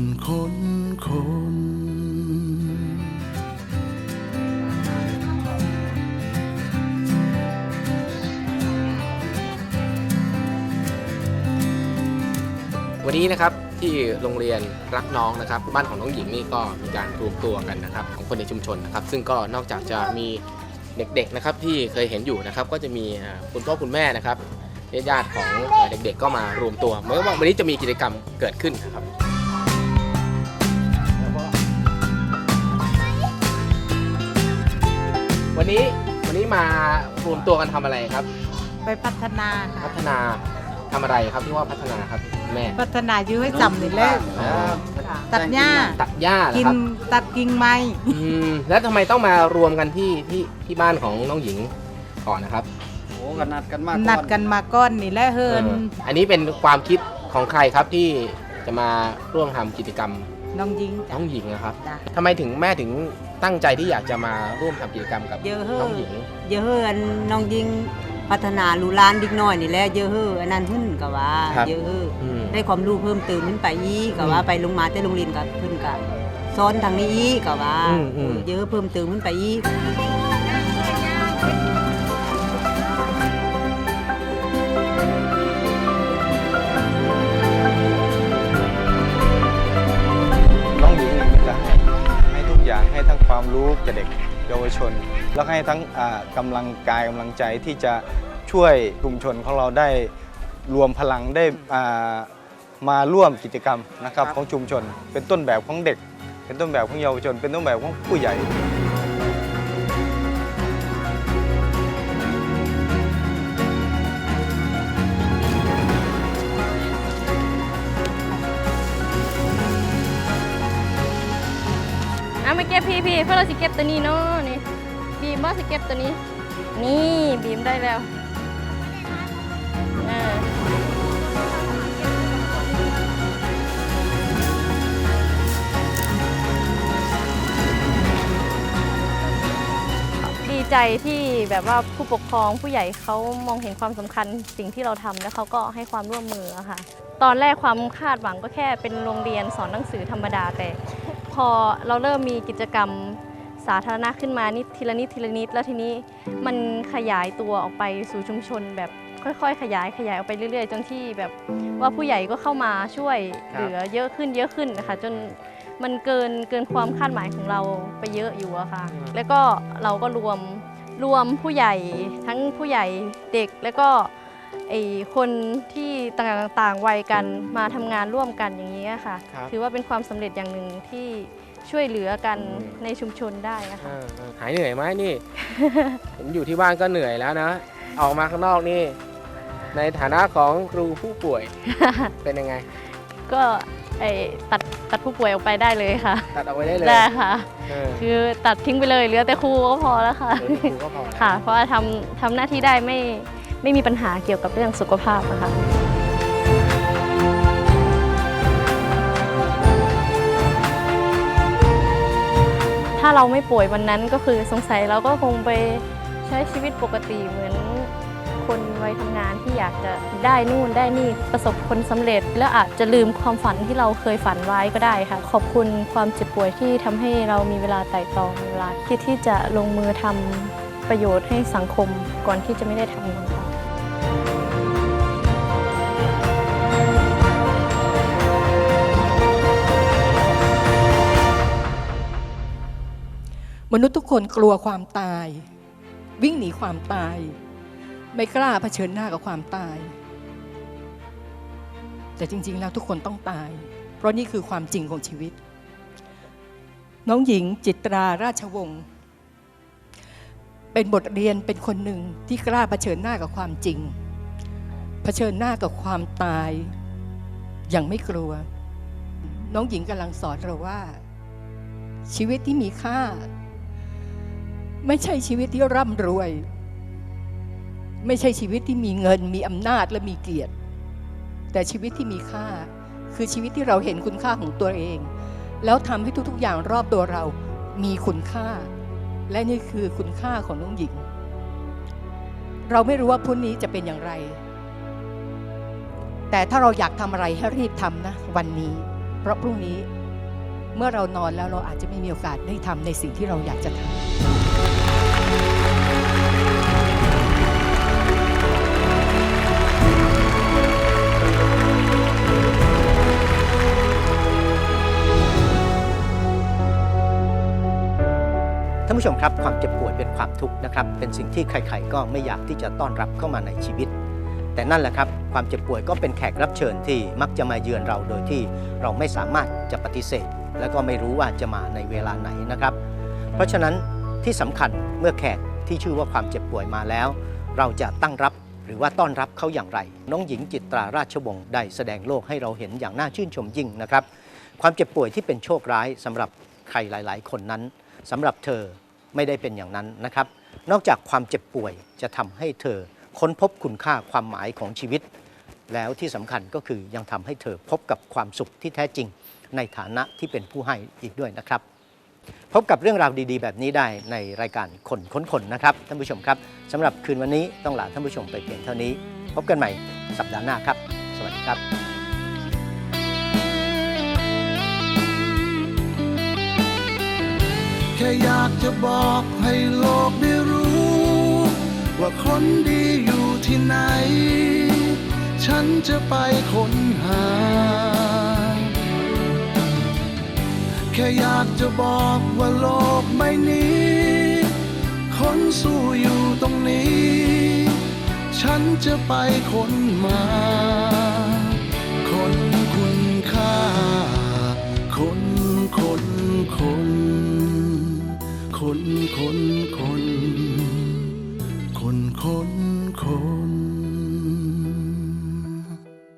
นคนคนวันนี้นะครับที่โรงเรียนรักน้องนะครับ บ้านของน้องหญิงนี่ก็มีการรวมตัวกันนะครับ ของคนในชุมชนนะครับ ซึ่งก็นอกจากจะมีเด็กๆนะครับที่เคยเห็นอยู่นะครับ ก็จะมีคุณพ่อคุณแม่นะครับญาติๆของเด็กๆก็มารวมตัวเหมื่อนว่าวันนี้จะมีกิจกรรมเกิดขึ้นนะครับ วันนี้วันนี้มารวมตัวกันทำอะไรครับ ไปพัฒนาค่ะ พัฒนาทำอะไรครับที่ว่าพัฒนาครับแม่พัฒนายื้อให้จำนี่แหละอ๋อตัดหญ้าตัดหญ้าเหรอกินครับตัดกิ่งไม้อืมแล้วทำไมต้องมารวมกันที่ที่ที่บ้านของน้องหญิงก่อนนะครับโอ้กันนัดกันมากนัดกันมาก้อนนี่แหละเฮินเอออันนี้เป็นความคิดของใครครับที่จะมาร่วมทำกิจกรรมน้องยิงจ้ะน้องหญิงนะครับจ้ะทำไมถึงแม่ถึง ตั้งใจที่อยากจะมาร่วมทำกิจกรรมกับเยอะเฮ้น้อองหญิง เยอะเฮ้ออันน้องยิงพัฒนาลูกหลานดิกน้อยนี่แหละเยอะเฮ้ออันนั้นขึ้นก็ว่าครับ เยอะเฮ้ออืม ได้ความรู้เพิ่มเติมขึ้นไปอีกก็ว่าอืมไปลงมาแต่โรงเรียนก็ขึ้นก็สอนทางนี้อีกก็ว่าอืมอืม เยอะเพิ่มเติมขึ้นไปอีกน้ ความรู้แก่เด็กเยาวชน แล้วให้ทั้งกำลังกายกำลังใจที่จะช่วยชุมชนของเราได้รวมพลังได้มาร่วมกิจกรรมนะครับของชุมชน เป็นต้นแบบของเด็ก เป็นต้นแบบของเยาวชน เป็นต้นแบบของผู้ใหญ่ พี่พี่เพื่อเราสิเก็บตัวนี้เนาะนี่บีมบ่สิเก็บตัวนี้ นี่บีมได้แล้วดีใจที่แบบว่าผู้ปกครองผู้ใหญ่เขามองเห็นความสำคัญสิ่งที่เราทำแล้วเขาก็ให้ความร่วมมืออะค่ะ ตอนแรกความคาดหวังก็แค่เป็นโรงเรียนสอนหนังสือธรรมดาแต่ อเราเริ่มมีกิจกรรมสาธารณะขึ้นมานิดทีละนิดทีละนิด แล้วทีนี้มันขยายตัวออกไปสู่ชุมชนแบบค่อยๆ ขยายขยายออกไปเรื่อยๆ จนที่แบบว่าผู้ใหญ่ก็เข้ามาช่วยครับ เหลือเยอะขึ้นเยอะขึ้นนะคะจนมันเกินเกินความคาดหมายของเราไปเยอะอยู่อะค่ะ แล้วก็เราก็รวมรวมผู้ใหญ่ทั้งผู้ใหญ่เด็กแล้วก็ไอ คนที่ต่างๆวัยกันมาทำงานร่วมกันอย่างนี้ยค่ะครับถือว่าเป็นความสำเร็จอย่างหนึ่งที่ช่วยเหลือกันอืมในชุมชนได้นะเอคะอเออหายเหนื่อยไหมนี่ ผมอยู่ที่บ้านก็เหนื่อยแล้วนะ ออกมาข้างนอกนี่ ในฐานะของครูผู้ป่วยเป็นยังไง ก็ไอตัดตัดผู้ป่วยออกไปได้เลยค่ะ ตัดเอาไว้ได้เลยได้ค่ะเออคือตัดทิ้งไปเลยเหลือแต่ครูก็พอแล้วค่ะเออครูก็พอแล้วค่ะ เพราะว่าทำทำหน้าที่ได้ไม่ ไม่มีปัญหาเกี่ยวกับเรื่องสุขภาพนะคะถ้าเราไม่ป่วยวันนั้นก็คือสงสัยเราก็คงไปใช้ชีวิตปกติเหมือนคนวัยทำงานที่อยากจะได้นู่นได้นี่ประสบผลสำเร็จ แล้วอาจจะลืมความฝันที่เราเคยฝันไว้ก็ได้ค่ะ ขอบคุณความเจ็บป่วยที่ทำให้เรามีเวลาไต่ตองเวลาคิดที่จะลงมือทำประโยชน์ให้สังคมก่อนที่จะไม่ได้ทำ มนุษย์ทุกคนกลัวความตาย วิ่งหนีความตาย ไม่กล้าเผชิญหน้ากับความตาย แต่จริง ๆ แล้วทุกคนต้องตาย เพราะนี่คือความจริงของชีวิต น้องหญิงจิตราราชวงศ์เป็นบทเรียนเป็นคนหนึ่งที่กล้าเผชิญหน้ากับความจริง เผชิญหน้ากับความตายอย่างไม่กลัว น้องหญิงกำลังสอนเราว่า ชีวิตที่มีค่า ไม่ใช่ชีวิตที่ร่ำรวย ไม่ใช่ชีวิตที่มีเงิน มีอำนาจและมีเกียรติ แต่ชีวิตที่มีค่า คือชีวิตที่เราเห็นคุณค่าของตัวเอง แล้วทำให้ทุกๆอย่างรอบตัวเรามีคุณค่า และนี่คือคุณค่าของน้องหญิง เราไม่รู้ว่าพรุ่งนี้จะเป็นอย่างไร แต่ถ้าเราอยากทำอะไรให้รีบทำนะวันนี้ เพราะพรุ่งนี้เมื่อเรานอนแล้วเราอาจจะไม่มีโอกาสได้ทำในสิ่งที่เราอยากจะทำ ผู้ชมครับความเจ็บป่วยเป็นความทุกข์นะครับ เป็นสิ่งที่ใครๆ ก็ไม่อยากที่จะต้อนรับเข้ามาในชีวิต แต่นั่นแหละครับ ความเจ็บป่วยก็เป็นแขกรับเชิญที่มักจะมาเยือนเราโดยที่เราไม่สามารถจะปฏิเสธ และก็ไม่รู้ว่าจะมาในเวลาไหนนะครับ เพราะฉะนั้นที่สำคัญเมื่อแขกที่ชื่อว่าความเจ็บป่วยมาแล้ว เราจะตั้งรับหรือว่าต้อนรับเขาอย่างไร น้องหญิงจิตราราชวงศ์ได้แสดงโลกให้เราเห็นอย่างน่าชื่นชมยิ่งนะครับ ความเจ็บป่วยที่เป็นโชคร้ายสำหรับใครหลาย ๆ คนนั้นสำหรับเธอ ไม่ได้เป็นอย่างนั้นนะครับ นอกจากความเจ็บป่วยจะทำให้เธอค้นพบคุณค่าความหมายของชีวิต แล้วที่สำคัญก็คือยังทำให้เธอพบกับความสุขที่แท้จริง ในฐานะที่เป็นผู้ให้อีกด้วยนะครับ พบกับเรื่องราวดีๆ แบบนี้ได้ในรายการคนค้นคนนะครับท่านผู้ชมครับสำหรับคืนวันนี้ต้องลาท่านผู้ชมไปเพียงเท่านี้ พบกันใหม่สัปดาห์หน้าครับ สวัสดีครับ แค่อยากจะบอกให้โลกได้รู้ ว่าคนดีอยู่ที่ไหน ฉันจะไปค้นหา แค่อยากจะบอกว่าโลกใบนี้ คนสู้อยู่ตรงนี้ ฉันจะไปค้นมา